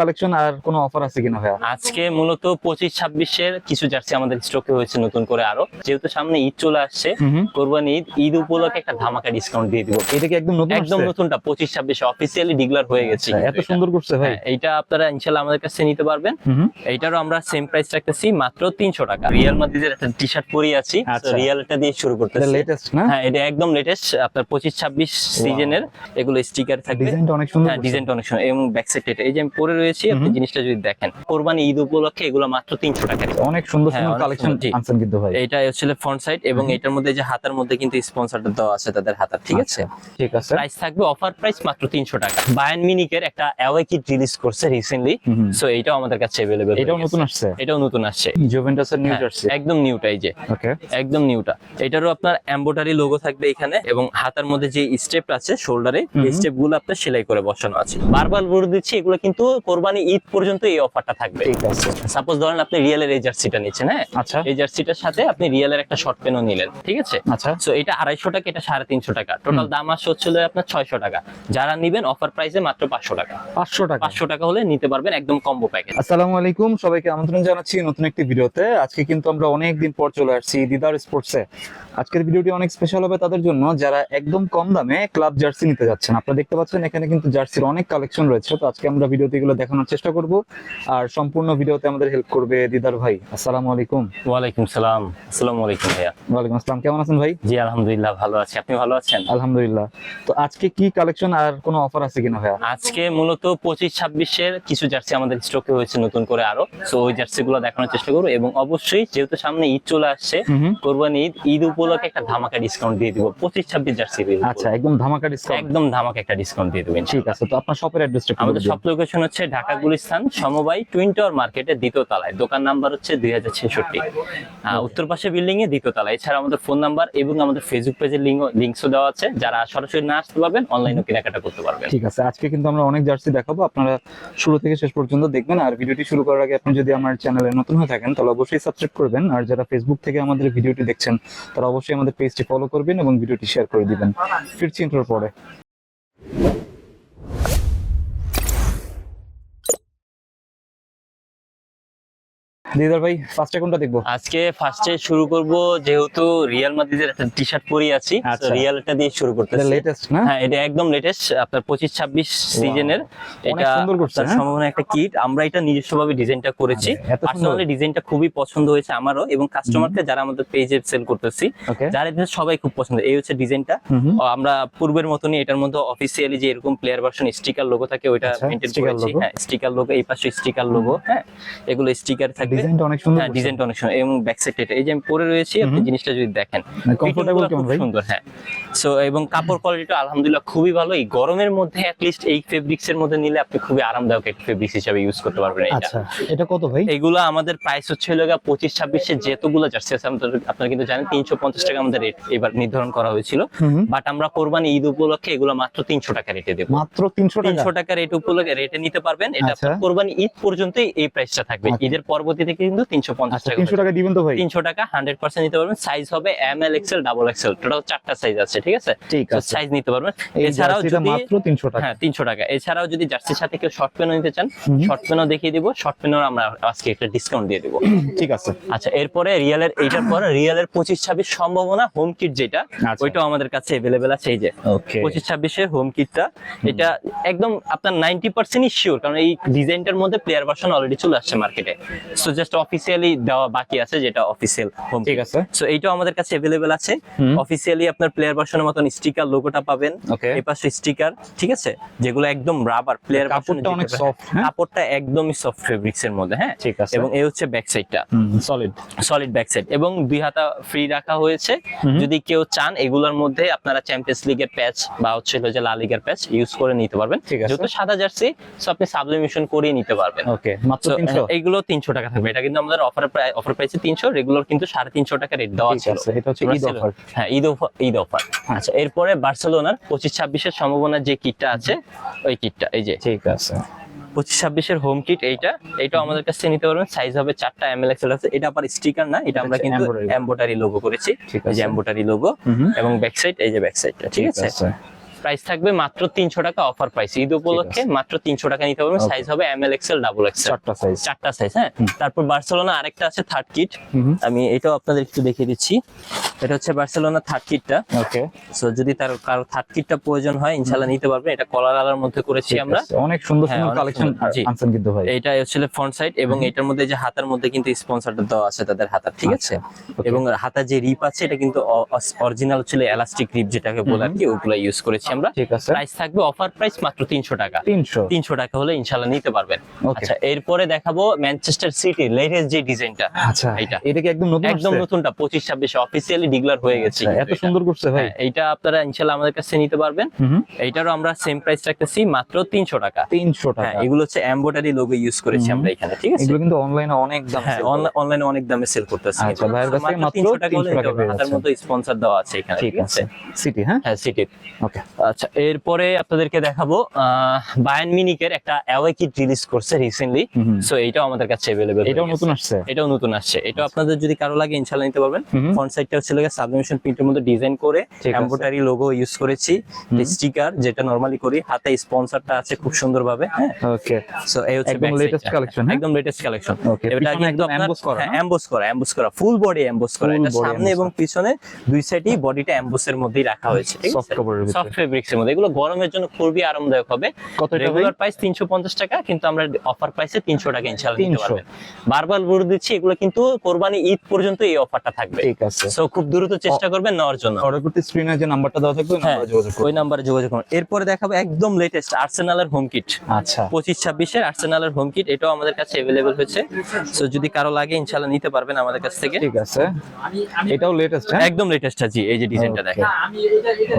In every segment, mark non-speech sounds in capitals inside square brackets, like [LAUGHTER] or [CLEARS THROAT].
Collection আর কোনো offer আছে কিনা ভাইয়া? আজকে মূলত পঁচিশ ছাব্বিশের কিছু জার্সি আমাদের স্টকে হয়েছে নতুন করে আরও। যেহেতু সামনে ঈদ চলে আসছে কোরবানি ঈদ ঈদ উপলক্ষে একটা ধামাকা ডিসকাউন্ট দিয়ে দিব। এটা কি একদম নতুন একদম নতুনটা পঁচিশ ছাব্বিশে অফিসিয়ালি ডিক্লার হয়ে গেছে। আচ্ছা, এত সুন্দর করছে ভাই। হ্যাঁ, এইটা আপনারা ইনশাল্লাহ আমাদের কাছে নিতে পারবেন। এইটারও আমরা সেম প্রাইস রাখতেছি মাত্র তিনশো টাকা। রিয়াল মাদ্রিদের একটা টি শার্ট পরে আছি। আচ্ছা। রিয়াল এটা দিয়ে শুরু করতে লেটেস্ট না? হ্যাঁ এটা একদম লেটেস্ট আপনার পঁচিশ ছাব্বিশ সিজনের এগুলো স্টিকার থাকবে। ডিজাইনটা অনেক সুন্দর হ্যাঁ ডিজাইনটা অনেক সুন্দর। এবং ব্যাক সাইড এটা। এই যে আমি পরে রয়েছি আপনি জিনিসটা যদি দেখেন কোরবানি ঈদ উপলক্ষে এগুলো মাত্র তিনশো টাকা অনেক সুন্দর হ্যাঁ, সুন্দর কালেকশন আনছেন কিন্তু ভাই। এটা হচ্ছে ফ্রন্ট সাইড এবং এটার মধ্যে যে হাতার মধ্যে কিন্তু স্পন্সরটা দেওয়া আছে তাদের হাতার ঠিক আছে? আচ্ছা, ঠিক আছে। প্রাইস থাকবে অফার প্রাইস মাত্র তিনশো টাকা। বায়ান মিনিকের একটা অ্যাওয়ে কিট রিলিজ করছে রিসেন্টলি। সো এটাও আমাদের কাছে অ্যাভেলেবেল এটাও নতুন আসছে? এটাও নতুন আসছে। জুভেন্টাসের নিউ হ্যাঁ, জার্সি একদম নিউটা এই যে। ওকে একদম নিউটা এটারও আপনার এম্বোটারি লোগো থাকবে এখানে এবং হাতার মধ্যে যে স্টেপ আছে শোল্ডারে এই হুম। স্টেপগুলো আপনার সেলাই করে বসানো আছে। বারবার বলে দিচ্ছি এগুলো কিন্তু কোরবানি ঈদ পর্যন্ত এই অফারটা থাকবে। ঠিক আছে। সাপোজ ধরেন আপনি রিয়েলের এই জার্সিটা নিচ্ছেন হ্যাঁ? আচ্ছা। এই জার্সিটার সাথে আপনি রিয়েলের একটা শর্ট পেনও নিলেন ঠিক আছে? আচ্ছা। সো এটা আড়াইশো টাকা এটা সাড়ে তিনশো টাকা। টোটাল দাম আসছে হচ্ছিল আপনার ছয়শো টাকা। যারা নিবেন অফার প্রাইসে মাত্র পাঁচশো টাকা। পাঁচশো টাকা। পাঁচশো টাকা হলে নিতে পারবেন একদম কম্বো প্যাকেজ আসসালামু আলাইকুম সবাইকে আমন্ত্রণ জানাচ্ছি নতুন একটি ভিডিওতে। আজকে কিন্তু আমরা অনেক দিন পর চলে আসছি দিদার স্পোর্টসে আজকের ভিডিওটি অনেক স্পেশাল হবে তাদের জন্য। যারা একদম কম দামে ক্লাব জার্সি নিতে যাচ্ছেন আপনারা দেখতে পাচ্ছেন এখানে কিন্তু জার্সির অনেক কালেকশন রয়েছে। তো আজকে আমরা ভিডিওতে এগুলো দেখানোর চেষ্টা করব। আর সম্পূর্ণ ভিডিওতে আমাদের হেল্প করবে দিদার ভাই। আসসালামু আলাইকুম। ওয়ালাইকুম সালাম। আসসালামু আলাইকুম ভাইয়া। ওয়ালাইকুম আসসালাম। কেমন আছেন ভাই? জি আলহামদুলিল্লাহ ভালো আছি। আপনি ভালো আছেন? আলহামদুলিল্লাহ। তো আজকে কি কালেকশন আর কোনো অফার আছে কিনা ভাইয়া? আজকে মূলত পঁচিশ ছাব্বিশের কিছু জার্সি আমাদের স্টকে হয়েছে নতুন করে আরও। সো ওই জার্সি গুলো দেখানোর চেষ্টা করব এবং অবশ্যই যেহেতু সামনে ঈদ চলে আসছে। কোরবানি ঈদ ঈদ উপলক্ষে একটা ধামাকা ডিসকাউন্ট দিয়ে দিব। পঁচিশ ছাব্বিশ জার্সি আচ্ছা একদম ধামাকা ডিসকাউন্ট একদম ধামাকা একটা ডিসকাউন্ট দিয়ে দেবেন ঠিক আছে তো আপনার শপের অ্যাড্রেসটা আমাদের। সব লোকেশন হচ্ছে ঢাকা গুলিস্তান সমবায় টুইন টাওয়ার মার্কেটের দ্বিতীয় তলায়। দোকান নাম্বার হচ্ছে দুই হাজার ছেষট্টি। উত্তর পাশে বিল্ডিং এ দ্বিতীয় তলা এছাড়া আমাদের ফোন নাম্বার এবং আমাদের ফেসবুক পেজের লিঙ্ক লিঙ্কসও দেওয়া আছে। যারা সরাসরি না আসতে পারবেন অনলাইনে কেনাকাটা করতে পারবেন। ঠিক আছে, আজকে কিন্তু আমরা অনেক জার্সি দেখাবো। আপনারা শুরু থেকে শেষ পর্যন্ত দেখবেন। আর ভিডিওটি শুরু করার আগে আপনি যদি আমার চ্যানেলে নতুন হয়ে থাকেন, তাহলে অবশ্যই সাবস্ক্রাইব করবেন। আর যারা ফেসবুক থেকে আমাদের ভিডিওটি দেখছেন, তারা অবশ্যই আমাদের পেজটি ফলো করবেন এবং ভিডিওটি শেয়ার করে দিবেন। ফিরছি ইন্টার পরে। দিদার ভাই ফার্স্টে কোনটা দেখব? আজকে ফার্স্টে শুরু করব যেহেতু রিয়াল মাদ্রিদের একটা টি শার্ট পরে আছি আচ্ছা। দিয়ে শুরু করতেছি। লেটেস্ট না? হ্যাঁ এটা একদম লেটেস্ট আপনার পঁচিশ ছাব্বিশ সিজনের এটা সুন্দর করছে, হ্যাঁ? সম্ভাবনা একটা কিট আমরা এটা ডিজাইনটা করেছি। ডিজাইনটা খুবই পছন্দ হয়েছে আমারও এবং কাস্টমারকে যারা আমাদের পেজে সেল করতেছি যারা এটা সবাই খুব পছন্দ। এই হচ্ছে ডিজাইনটা। আমরা পূর্বের মতনই এটার মধ্যে অফিসিয়ালি যে এরকম প্লেয়ার ভার্সন স্টিকার লোগো থাকে ওইটা আচ্ছা, করেছি। হ্যাঁ স্টিকার লোগো এই পাশে স্টিকার লোগো হ্যাঁ এগুলো স্টিকার থাকবে। ডিজাইনটা অনেক সুন্দর হ্যাঁ ডিজাইনটা অনেক সুন্দর। এবং ব্যাক সাইড এটা। এই যে আমি পরে রয়েছি আপনি জিনিসটা যদি দেখেন কমফোর্টেবল কেমন ভাই? সুন্দর হ্যাঁ। সো এবং কাপড় কোয়ালিটিটা আলহামদুলিল্লাহ খুবই ভালো। এই গরমের মধ্যে লিস্ট এই ফেব্রিক্স এর মধ্যে নিলে আপনি খুবই আরামদায়ক একটা ফেব্রিক্স হিসেবে ইউজ করতে পারবেন এটা আচ্ছা এটা কত ভাই? এগুলো আমাদের প্রাইস হচ্ছে হলো গিয়ে পঁচিশ ছাব্বিশে যেতগুলো জার্সি আছে আপনারা কিন্তু জানেন তিনশো পঞ্চাশ টাকা আমাদের রেট এবার নির্ধারণ করা হয়েছিল। বাট আমরা কোরবানি ঈদ উপলক্ষে এগুলো মাত্র তিনশো টাকা রেটে দেবো। মাত্র তিনশো টাকা? তিনশো টাকা রেট উপলক্ষে রেটে নিতে পারবেন। এটা আচ্ছা। কোরবানি ঈদ পর্যন্তই এই প্রাইসটা থাকবে। আচ্ছা। ঈদের পরবর্তীতে কিন্তু তিনশো পঞ্চাশ আচ্ছা টাকা তিনশো টাকা দিবেন তো ভাই? তিনশো টাকা হান্ড্রেড পার্সেন্ট নিতে পারবেন। সাইজ হবে M L XL double XL total চারটা সাইজ আছে ঠিক আছে? ঠিক আছে। সাইজ নিতে পারবেন। এছাড়াও যদি মাত্র তিনশো টাকা। হ্যাঁ তিনশো টাকা। এছাড়াও যদি জার্সির সাথে কেউ শর্ট পেনও নিতে চান শর্ট পেনও দেখিয়ে দিব। শর্ট পেনও আমরা আজকে একটা ডিসকাউন্ট দিয়ে দিব। [CLEARS THROAT] ঠিক আছে। আচ্ছা এরপরে রিয়েলের এইটার পরে রিয়েলের পঁচিশ ছাব্বিশ সম্ভাবনা হোম কিট যেটা আচ্ছা। ওইটাও আমাদের কাছে এভেলেবেল আছে এই যে। পঁচিশ ছাব্বিশের হোম কিটটা এটা একদম আপনার নাইনটি পার্সেন্টই শিওর কারণ এই ডিজাইনটার মধ্যে প্লেয়ার ভার্সন অলরেডি চলে আসছে মার্কেটে সো জাস্ট অফিসিয়ালি দেওয়া বাকি আছে যেটা অফিসিয়াল হোম ঠিক আছে। সো এইটাও আমাদের কাছে আছে। অফিসিয়ালি আপনার প্লেয়ার ভার্সনের মতন স্টিকার লোগোটা পাবেন। এই পাশে স্টিকার ঠিক আছে? যেগুলো একদম রাবার প্লেয়ার কাপড়টা অনেক soft, হ্যাঁ? কাপড়টা একদমই সফট ফেব্রিক্স এর মধ্যে হ্যাঁ? ঠিক আছে। এবং এই হচ্ছে ব্যাক সাইডটা সলিড সলিড ব্যাক সাইড এবং দুই হাতা ফ্রি রাখা হয়েছে। যদি কেউ চান এগুলোর মধ্যে আপনারা চ্যাম্পিয়ন্স লিগের প্যাচ বা হচ্ছে যে লা লিগের প্যাচ ইউজ করে নিতে পারবেন। ঠিক আছে। যেহেতু সাদা জার্সি সো আপনি সাবলিমেশন করিয়ে নিতে পারবেন। ওকে মাত্র So, এইগুলো তিনশো টাকা থাকবে। এটা কিন্তু আমাদের অফার অফার প্রাইসে তিনশো রেগুলার কিন্তু সাড়ে তিনশো টাকা রেট দেওয়া ছিল। এটা হচ্ছে ঈদ অফার হ্যাঁ ঈদ অফার ঈদ অফার আচ্ছা এরপরে বার্সেলোনার পঁচিশ ছাব্বিশের সম্ভাবনা যে কিটটা আছে ওই কিটটা এই যে। ঠিক আছে। পঁচিশ ছাব্বিশের হোম কিট এইটা এইটাও আমাদের কাছে নিতে পারবেন। সাইজ হবে চারটা এম এল এক্সেল আছে। এটা আবার স্টিকার না এটা আমরা কিন্তু। এম্বোটারি লোগো করেছি। ঠিক এই যে আছে। Embroidery logo. এবং ব্যাক সাইড এই যে ব্যাক সাইডটা ঠিক আছে। প্রাইস থাকবে মাত্র তিনশো টাকা অফার প্রাইস ঈদ উপলক্ষে মাত্র তিনশো টাকা নিতে পারবেন। সাইজ হবে M L XL double XL চারটা সাইজ চারটা সাইজ হ্যাঁ? তারপর বার্সেলোনা আরেকটা আছে থার্ড কিট আমি এটাও আপনাদের একটু দেখিয়ে দিচ্ছি। এটা হচ্ছে বার্সেলোনা থার্ড কিটটা ওকে সো যদি তার কারও থার্ড কিটটা প্রয়োজন হয় ইনশাল্লাহ নিতে পারবেন। এটা কলার আলার মধ্যে করেছি আমরা। অনেক সুন্দর হ্যাঁ, সুন্দর কালেকশন জি। আনছেন কিন্তু ভাই এইটা হচ্ছে ফ্রন্ট সাইড এবং এটার মধ্যে যে হাতার মধ্যে কিন্তু স্পন্সরটা দেওয়া আছে তাদের হাতার ঠিক আছে? আচ্ছা, এবং হাতার যে রিপ আছে এটা কিন্তু অরিজিনাল ছিল এলাস্টিক রিপ যেটাকে বলে আর কি ওগুলো ইউজ করেছি আমরা। ঠিক আছে। প্রাইস থাকবে অফার প্রাইস মাত্র তিনশো টাকা। তিনশো। তিনশো টাকা হলে ইনশাল্লাহ নিতে পারবেন। আচ্ছা এরপরে দেখাবো ম্যানচেস্টার সিটি লেটেস্ট যে ডিজাইনটা আচ্ছা এইটা। এটা কি একদম নতুন একদম নতুনটা পঁচিশ ছাব্বিশে অফিসিয়ালি ডিক্লার হয়ে গেছে আচ্ছা, এত সুন্দর করছে ভাই। হ্যাঁ, এইটা আপনারা ইনশাল্লাহ আমাদের কাছে নিতে পারবেন। এইটারও আমরা সেম প্রাইস রাখতেছি মাত্র তিনশো টাকা। তিনশো হ্যাঁ টাকা। এগুলো হচ্ছে এমব্রয়ডারি লোগো ইউজ করেছি আমরা এখানে ঠিক আছে? এগুলো কিন্তু অনলাইনে অনেক দাম হ্যাঁ অনলাইনে অনেক দামে সেল করতেছি আচ্ছা, ভাইয়ের কাছ মাত্র 300 টাকা হলে 300 হাতার। মতো স্পন্সর দেওয়া আছে এখানে ঠিক আছে। সিটি হ্যাঁ? হ্যাঁ সিটির ওকে আচ্ছা এরপরে আপনাদেরকে দেখাবো বায়ান মিনিকের একটা অ্যাওয়ে কিট রিলিজ করছে রিসেন্টলি হুম হুম। সো এটাও আমাদের কাছে अवेलेबल এটাও নতুন আসছে এটাও নতুন আসছে এটা আপনাদের যদি কারো লাগে ইনশাআল্লাহ নিতে পারবেন হুম হুম। ফ্রন্ট সাইডটা হচ্ছে লাগে সাবলিমেশন প্রিন্টের মধ্যে ডিজাইন করে ঠিক আছে। এমব্রয়ডারি লোগো ইউজ করেছি স্টিকার যেটা নরমালি করি হাতে স্পন্সরটা আছে খুব সুন্দরভাবে হ্যাঁ ওকে সো এই হচ্ছে একদম back latest side টা। collection, হ্যাঁ? একদম লেটেস্ট কালেকশন Okay, এটা পিছনে কিন্তু একদম আপনার emboss করা, হ্যাঁ না? এমবোস করা এমবোস করা ফুল বডি এমবোস করা Full এটা body সামনে emboss এবং পিছনে দুই সাইডেই বডিটা এমবোসের মধ্যেই রাখা হয়েছে ঠিক Soft আছে cover এর ভিতরে। সফট ফেব্রিক্স এর মধ্যে। এগুলো গরমের জন্য খুবই আরামদায়ক হবে। রেগুলার প্রাইস 350 টাকা কিন্তু আমরা অফার প্রাইসে 300 টাকা ইনশাআল্লাহ নিতে পারবেন। বারবার বলে দিচ্ছি এগুলো কিন্তু কোরবানি ঈদ পর্যন্ত এই অফারটা থাকবে। ঠিক আছে। সো খুব দ্রুত চেষ্টা করবেন নেওয়ার জন্য। অর্ডার করতে স্ক্রিনে যে নাম্বারটা দেওয়া থাকবে ওই হ্যাঁ নাম্বারে যোগাযোগ করুন। ওই নাম্বারে যোগাযোগ করুন। এরপরে দেখাবো একদম লেটেস্ট আর্সেনালের হোম কিট আচ্ছা। পঁচিশ ছাব্বিশের আর্সেনালের হোম কিট এটাও আমাদের কাছে অ্যাভেলেবেল হয়েছে। সো যদি কারও লাগে ইনশাল্লাহ নিতে পারবেন আমাদের কাছ থেকে। ঠিক আছে। এটাও লেটেস্ট হ্যাঁ? একদম লেটেস্ট জি এই যে ডিজাইনটা. দেখেন।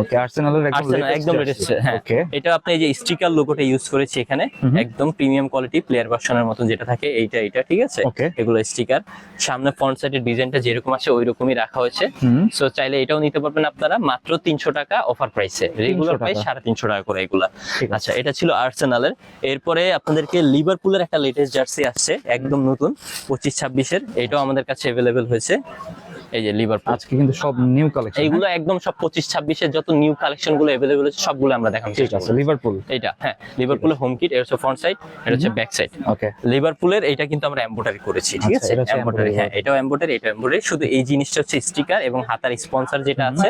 ওকে আর্সেনালের একদম একদম। লেটেস্ট হ্যাঁ। এটা আপনি এই যে স্টিকার লোগোটা ইউজ করেছি এখানে একদম প্রিমিয়াম কোয়ালিটি প্লেয়ার ভার্সনের মতন যেটা থাকে এইটা এইটা ঠিক আছে? এগুলো স্টিকার সামনে ফ্রন্ট সাইডের ডিজাইনটা যেরকম আছে ওই রকমই রাখা হয়েছে। হুম। সো চাইলে এটাও নিতে পারবেন আপনারা মাত্র তিনশো টাকা অফার প্রাইসে রেগুলার প্রাইস সাড়ে তিনশো টাকা করে এগুলা। আচ্ছা এটা ছিল আর্সেনালের এরপরে আপনাদেরকে লিভারপুলের একটা লেটেস্ট জার্সি আসছে একদম নতুন পঁচিশ ছাব্বিশের। এটাও আমাদের কাছে অ্যাভেলেবেল হয়েছে। এই যে লিভারপুল আজকে কিন্তু সব নিউ কালেকশন এইগুলো একদম সব পঁচিশ ছাব্বিশের যত নিউ কালেকশনগুলো অ্যাভেলেবেল আছে সবগুলো আমরা দেখানোর চেষ্টা আছে লিভারপুল এইটা হ্যাঁ লিভারপুলের হোম কিট এটা হচ্ছে ফ্রন্ট সাইড এটা হচ্ছে ব্যাক সাইড ওকে লিভারপুলের এটা কিন্তু আমরা এমব্রয়ডারি করেছি ঠিক আচ্ছা, আছে? এমব্রয়ডারি হ্যাঁ এটাও এমব্রয়ডারি এটা এমব্রয়ডারি শুধু এই জিনিসটা হচ্ছে স্টিকার এবং হাতার স্পন্সর যেটা আছে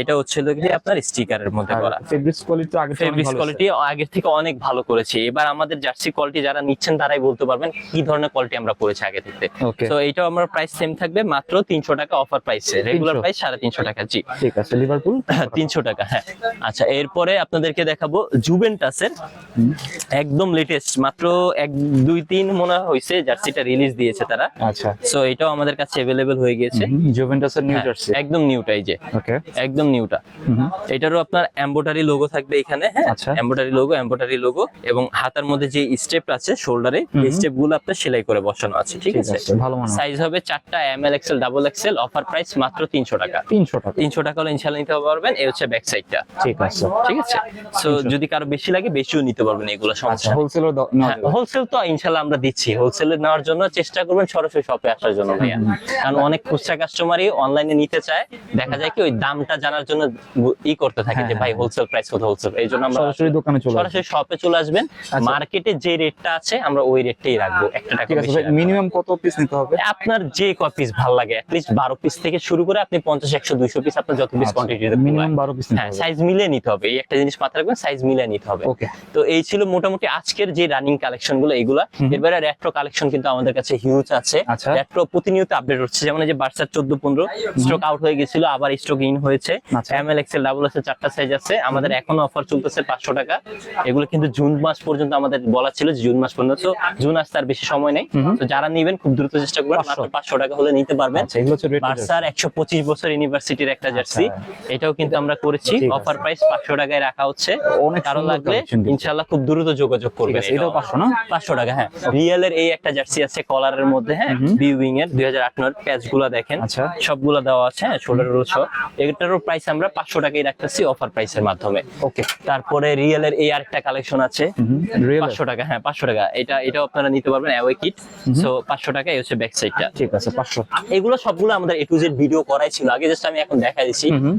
এটা হচ্ছে গিয়ে আপনার স্টিকারের মধ্যে করা ফেব্রিক্স কোয়ালিটি আগে ফেব্রিক্স কোয়ালিটি আগের থেকে অনেক ভালো করেছে। এবার আমাদের জার্সি কোয়ালিটি যারা নিচ্ছেন তারাই বলতে পারবেন কি ধরনের কোয়ালিটি আমরা করেছি আগে থেকে। তো এইটাও আমার প্রাইস সেম থাকবে মাত্র তিনশো টাকা অফার প্রাইসে রেগুলার প্রাইস সাড়ে তিনশো টাকা জি। ঠিক আছে লিভারপুল তিনশো টাকা হ্যাঁ। আচ্ছা এরপরে আপনাদেরকে দেখাবো জুভেন্টাসের একদম লেটেস্ট মাত্র এক দুই তিন মনে হয়েছে জার্সিটা রিলিজ দিয়েছে তারা। আচ্ছা। সো এটাও আমাদের কাছে অ্যাভেলেবেল হয়ে গিয়েছে। জুভেন্টাসের নিউ হ্যাঁ, জার্সি একদম নিউটাই যে। ওকে একদম নিউটা এটারও আপনার এমব্রয়ডারি লোগো থাকবে এখানে হ্যাঁ। এমব্রয়ডারি লোগো এমব্রয়ডারি লোগো এবং হাতার মধ্যে যে স্টেপ আছে শোল্ডারে এই স্টেপগুলো আপনার সেলাই করে বসানো আছে ঠিক আছে? ভালো সাইজ হবে চারটা M L XL double XL offer price মাত্র তিনশো টাকা। 300 টাকা। তিনশো টাকা হলে ইনশাল্লাহ নিতে পারবেন এই হচ্ছে ব্যাক সাইডটা ঠিক আছে। ঠিক আছে? সো যদি কারও বেশি লাগে বেশিও নিতে পারবেন এগুলো আচ্ছা সমস্যা। হোলসেলও হ্যাঁ হোলসেল তো ইনশাল্লাহ আমরা দিচ্ছি। হোলসেলে নেওয়ার জন্য চেষ্টা করবেন সরাসরি শপে আসার জন্য ভাইয়া। কারণ অনেক খুচরা কাস্টমারই অনলাইনে নিতে চায়। দেখা যায় কি ওই দামটা জানার জন্য ই করতে থাকে হ্যাঁ, যে ভাই হ্যাঁ। হোলসেল প্রাইস কত হোলসেল এই জন্য আমরা সরাসরি দোকানে চলে সরাসরি শপে চলে আসবেন। মার্কেটে যে রেটটা আছে আমরা ওই রেটটাই রাখব। একটা টাকা। মিনিমাম কত পিস নিতে হবে? আপনার যে ক পিস ভালো লাগে অ্যাটলিস্ট বারো পিস থেকে শুরু করে আপনি পঞ্চাশ একশো দুইশো পিস আপনার যত পিস কোয়ান্টিটি মিনিমাম 12 পিস হ্যাঁ সাইজ মিলিয়ে নিতে হবে। এই একটা জিনিস মাথায় রাখবেন সাইজ মিলিয়ে নিতে হবে। ওকে তো এই ছিল মোটামুটি আজকের যে রানিং কালেকশনগুলো এগুলা। এবারে রেট্রো কালেকশন কিন্তু আমাদের কাছে হিউজ আছে। আচ্ছা। রেট্রো প্রতিনিয়ত আপডেট হচ্ছে। যেমন এই যে বার্সার চোদ্দ পনেরো স্টক আউট হয়ে গেছিল আবার স্টক ইন হয়েছে। আচ্ছা। M L XL double XL চারটা সাইজ আছে। আমাদের এখনও অফার চলতেছে পাঁচশো টাকা। এগুলো কিন্তু জুন মাস পর্যন্ত আমাদের বলা ছিল জুন মাস পর্যন্ত। জুন আসতে আর বেশি সময় নেই। তো যারা নিবেন খুব দ্রুত চেষ্টা করবেন। মাত্র পাঁচশো টাকা হলে নিতে পারবেন। আচ্ছা এগুলো হচ্ছে বার্সার একশো পঁচিশ বছর ইউনিভার্সিটির একটা জার্সি। এটাও কিন্তু আমরা করেছি। অফার প্রাইস পাঁচশো টাকায় রাখা হচ্ছে। কারও লাগলে খুব দ্রুত যোগাযোগ করবে এটাও 500 না? পাঁচশো টাকা হ্যাঁ। রিয়েলের এই একটা জার্সি আছে কলারের মধ্যে হ্যাঁ? বিউইং এর প্যাচগুলা দেখেন। আচ্ছা। সবগুলা দেওয়া আছে হ্যাঁ শোল্ডার রোল সহ। এটারও প্রাইস আমরা পাঁচশো টাকাই রাখতেছি অফার প্রাইসের মাধ্যমে। ওকে তারপরে রিয়েলের এই আরেকটা কালেকশন আছে। রিয়েল পাঁচশো টাকা হ্যাঁ পাঁচশো টাকা। এটা এটাও আপনারা নিতে পারবেন অ্যাওয়ে কিট সো পাঁচশো টাকা এই হচ্ছে ব্যাক সাইডটা ঠিক আছে 500 এগুলো সবগুলো আমাদের আমাদের এ টু জেড ভিডিও করাই ছিল। আগে জাস্ট আমি এখন দেখা দিচ্ছি। হুম হুম।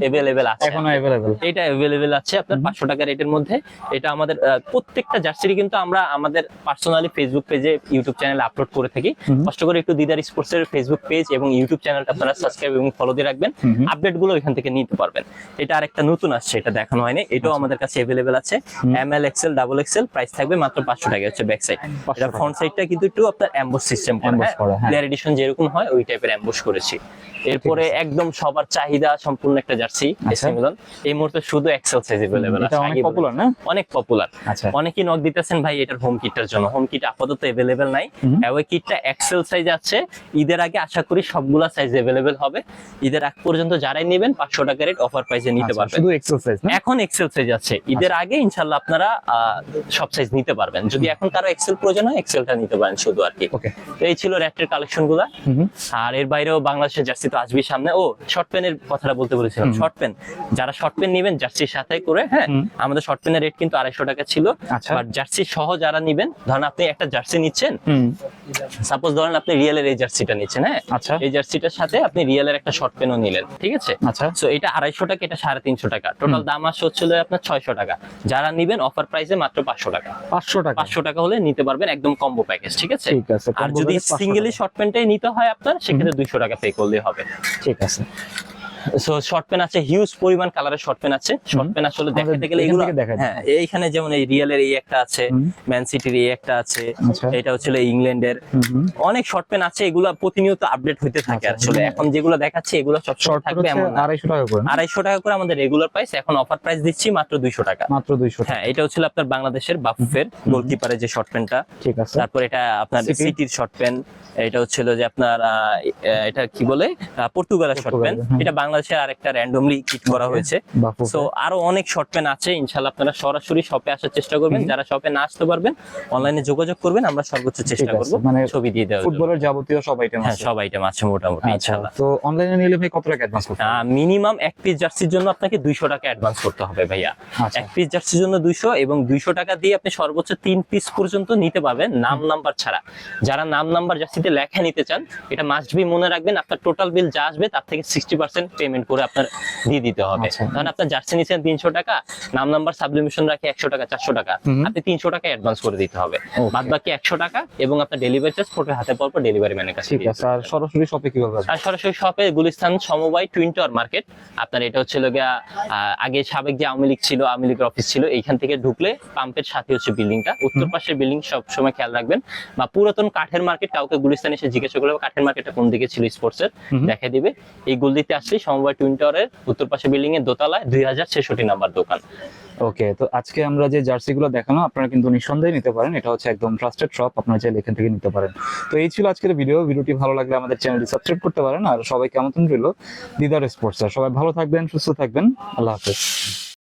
আছে। এখনও অ্যাভেলেবেল এটা অ্যাভেলেবেল আছে আপনার পাঁচশো টাকা রেটের মধ্যে। এটা আমাদের প্রত্যেকটা কিন্তু আমরা আমাদের পার্সোনালি ফেসবুক পেজে ইউটিউব চ্যানেলে আপলোড করে থাকি। কষ্ট করে একটু দিদার স্পোর্টস এর ফেসবুক পেজ এবং ইউটিউব চ্যানেলটা আপনারা সাবস্ক্রাইব এবং ফলো দিয়ে রাখবেন। আপডেটগুলো এখান থেকে নিতে পারবেন। এটা আরেকটা নতুন আসছে এটা দেখানো হয়নি। এটাও আমাদের কাছে অ্যাভেলেবেল আছে। M L XL double XL price থাকবে মাত্র পাঁচশো টাকা হচ্ছে ব্যাক সাইড 500 এটা। ফ্রন্ট সাইডটা কিন্তু একটু আপনার অ্যাম্বস সিস্টেম করে। হ্যাঁ। প্লেয়ার এডিশন যেরকম হয় ওই টাইপের অ্যাম্বস করেছি। এরপরে একদম সবার চাহিদা সম্পূর্ণ একটা জার্সি আচ্ছা। এসি মিলন এই মুহূর্তে শুধু এক্সেল সাইজ अवेलेबल এটা আছে অনেক আগে পপুলার না অনেক পপুলার আচ্ছা অনেকেই নক দিতেছেন ভাই এটার হোম কিটটার জন্য হোম কিট আপাতত अवेलेबल নাই হুম। ওই কিটটা এক্সেল সাইজ আছে ঈদের আগে আশা করি সবগুলা সাইজ अवेलेबल হবে ঈদের আগ পর্যন্ত যারাই নেবেন পাঁচশো টাকা রেট অফার প্রাইসে নিতে আচ্ছা, পারবেন শুধু এক্সারসাইজ না এখন এক্সেল সাইজ আছে ঈদের আগে ইনশাল্লাহ আপনারা আহ, সব সাইজ নিতে পারবেন যদি এখন কারো এক্সেল প্রয়োজন হয় এক্সেলটা নিতে পারেন শুধু আর কি ওকে তো এই ছিল র্যাটের কালেকশন গুলা হুম হুম। আর এর বাইরেও বাংলাদেশের জার্সি তো আসবেই সামনে। ও শর্ট পেনের কথাটা বলতে বলেছিলাম। শর্ট পেন যারা শর্ট পেন নেবেন জার্সির সাথে করে হ্যাঁ আমাদের শর্ট পেনের রেট কিন্তু আড়াইশো টাকা ছিল। আচ্ছা। আর জার্সি সহ যারা নিবেন ধরেন আপনি একটা জার্সি নিচ্ছেন সাপোজ ধরেন আপনি রিয়েলের এই জার্সিটা নিচ্ছেন হ্যাঁ? আচ্ছা। এই জার্সিটার সাথে আপনি রিয়েলের একটা শর্ট পেনও নিলেন ঠিক আছে? আচ্ছা। সো এটা আড়াইশো টাকা এটা সাড়ে তিনশো টাকা। টোটাল দাম আসছে হচ্ছিল আপনার ছয়শো টাকা। যারা নিবেন অফার প্রাইসে মাত্র পাঁচশো টাকা। পাঁচশো টাকা। পাঁচশো টাকা হলে নিতে পারবেন একদম কম্বো প্যাকেজ ঠিক আছে? ঠিক আছে আর যদি package 500 সিঙ্গেলি। শর্ট প্যান্টটাই নিতে হয় আপনার সেক্ষেত্রে দুইশো টাকা পে করলেই হবে। ঠিক আছে। সো শর্ট পেন আছে হিউজ পরিমাণ কালারের শর্ট পেন আছে। শর্ট পেন আসলে দেখাতে গেলে এগুলো হ্যাঁ এইখানে যেমন এই রিয়েলের এই একটা আছে ম্যান সিটির এই একটা আছে আচ্ছা। এটা ইংল্যান্ডের। অনেক শর্ট পেন আছে এগুলো প্রতিনিয়ত আপডেট হইতে থাকে আচ্ছা, আসলে। এখন যেগুলো দেখাচ্ছে এগুলো সব শর্ট থাকবে এমন না। আড়াইশো টাকা করে। না? আড়াইশো টাকা করে আমাদের রেগুলার প্রাইস এখন অফার প্রাইস দিচ্ছি মাত্র দুইশো টাকা। মাত্র দুইশো টাকা। হ্যাঁ এটা হচ্ছিল আপনার বাংলাদেশের বাফুফের গোলকিপারের যে শর্ট পেনটা ঠিক আছে। তারপর এটা আপনার? সিটির শর্ট পেন এটা হচ্ছিল যে আপনার এটা কি বলে? পর্তুগালের শর্ট হ্যাঁ। এটা বাংলাদেশের আরেকটা র্যান্ডমলি কিট করা হয়েছে। সো আরও অনেক শর্ট আছে। ইনশাল্লাহ আপনারা সরাসরি শপে আসার চেষ্টা করবেন। যারা শপে না আসতে পারবেন অনলাইনে যোগাযোগ করবেন। আমরা সর্বোচ্চ চেষ্টা করব। মানে ছবি দিয়ে জন্য। ফুটবলের যাবতীয় সব আইটেম হ্যাঁ আছে। সব আইটেম আছে মোটামুটি আচ্ছা ইনশাল্লাহ তো অনলাইনে নিলে ভাই কত টাকা অ্যাডভান্স করতে হবে? মিনিমাম এক পিস জার্সির জন্য আপনাকে দুইশো টাকা অ্যাডভান্স করতে হবে ভাইয়া। আচ্ছা। এক পিস জার্সির জন্য দুইশো এবং দুইশো টাকা দিয়ে আপনি সর্বোচ্চ তিন পিস পর্যন্ত নিতে পারবেন নাম নাম্বার ছাড়া। যারা নাম নাম্বার জার্সিতে লেখা নিতে চান এটা মাস্ট বি মনে রাখবেন আপনার টোটাল বিল যা আসবে তার থেকে সিক্সটি পার্সেন্ট পেমেন্ট করে আপনার দিয়ে দিতে হবে। আচ্ছা। ধরেন আপনার জার্সি নিচ্ছেন তিনশো টাকা নাম নাম্বার সাবলিমিশন রাখে একশো টাকা চারশো টাকা। আপনি তিনশো টাকা অ্যাডভান্স করে দিতে হবে। বাদ বাকি একশো টাকা এবং আপনার ডেলিভারি চার্জ ফটো হাতে পর পর ডেলিভারি ম্যানের কাছে ঠিক আছে আর সরাসরি শপে কীভাবে আর সরাসরি শপে গুলিস্তান সমবায় টুইন টাওয়ার মার্কেট আপনার এটা হচ্ছে গিয়া আগে সাবেক যে আওয়ামী লীগ ছিল আওয়ামী লীগের অফিস ছিল এইখান থেকে ঢুকলে পাম্পের সাথে হচ্ছে বিল্ডিংটা উত্তর পাশের বিল্ডিং সব সময় খেয়াল রাখবেন। বা পুরাতন কাঠের মার্কেট কাউকে গুলিস্তান এসে জিজ্ঞাসা করলে কাঠের মার্কেটটা কোন দিকে ছিল স্পোর্টস এর? হুম। দেখে দিবে। এই গুলদিতে আসলে সমবায় টুইন টাওয়ারের উত্তর পাশে বিল্ডিং এর দোতলায় দুই হাজার ছেষট্টি নাম্বার দোকান। ওকে তো আজকে আমরা যে জার্সি গুলো দেখানো আপনারা কিন্তু নিঃসন্দেহে নিতে পারেন। এটা হচ্ছে একদম ট্রাস্টেড শপ আপনারা চাইলে এখান থেকে নিতে পারেন। তো এই ছিল আজকের ভিডিও ভিডিওটি ভালো লাগলে আমাদের চ্যানেলটি সাবস্ক্রাইব করতে পারেন। আর সবাইকে আমন্ত্রণ রইল দিদার স্পোর্টস সবাই ভালো থাকবেন সুস্থ থাকবেন। আল্লাহ হাফেজ।